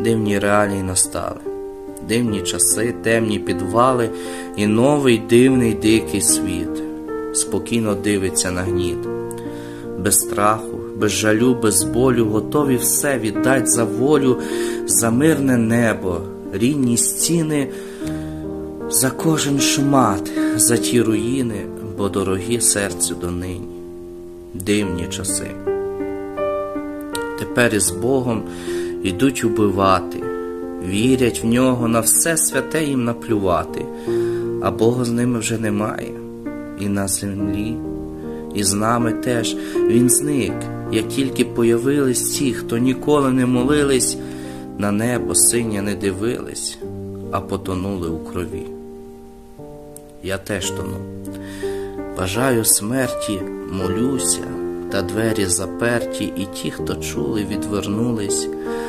Дивні реалії настали, дивні часи, темні підвали і новий дивний дикий світ спокійно дивиться на гніт. Без страху, без жалю, без болю, готові все віддать за волю, за мирне небо, рідні стіни, за кожен шмат, за ті руїни, бо дорогі серцю донині. Дивні часи. Тепер із Богом ідуть убивати, вірять в нього на все святе їм наплювати, а Бога з ними вже немає, і на землі, і з нами теж він зник, як тільки появились ті, хто ніколи не молились, на небо синє не дивились, а потонули у крові. Я теж тону. Бажаю смерті, молюся, та двері заперті, і ті, хто чули, відвернулись,